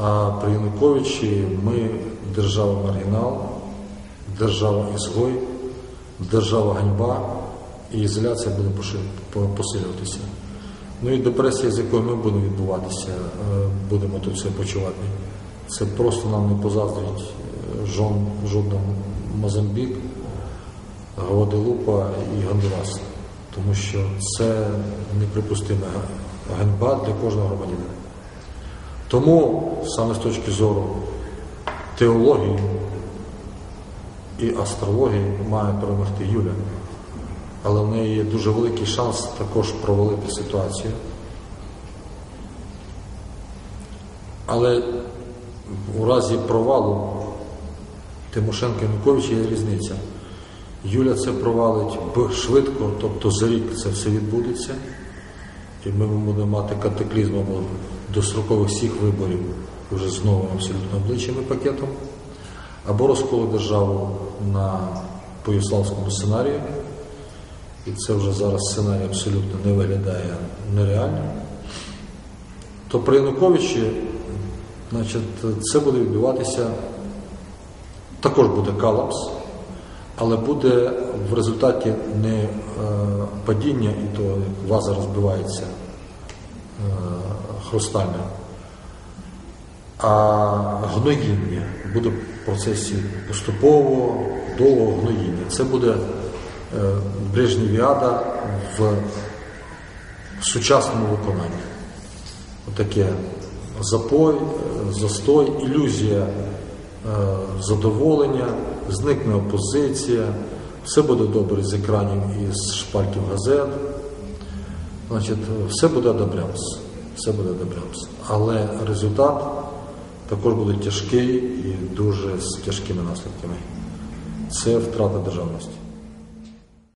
А при Януковичі ми держава маргінал, держава ізгой, держава ганьба і ізоляція буде посилюватися. Ну і депресія, з якою ми будемо відбуватися, е, будемо тут все почувати. Це просто нам не позаздрить е, жоден Мозамбік, Гваделупа і Гондурас. Тому що це неприпустима ганьба для кожного громадянина. Тому саме з точки зору теології і астрології має перемогти Юля. Але в неї є дуже великий шанс також провалити ситуацію. Але у разі провалу Тимошенко Януковича є різниця. Юля це провалить швидко, тобто за рік це все відбудеться. І ми будемо мати катаклізм або дострокових всіх виборів вже з новим абсолютно обличчям і пакетом, або розколу державу на Поюславському сценарію. І це вже зараз сценарій абсолютно не виглядає нереально. То при Януковичі, значить, це буде відбуватися, також буде колапс, але буде в результаті не е, падіння і то, ваза розбивається е, хрустальне, а гноїння буде в процесі поступового, довгого гноїння. Це буде е, Брежневіада в сучасному виконанні. Отаке запой, е, застой, ілюзія задоволення, зникне опозиція, все буде добре з екранів і з шпальків газет. Значить, все буде добрямс. Все буде добрямс. Але результат також буде тяжкий і дуже з тяжкими наслідками. Це втрата державності.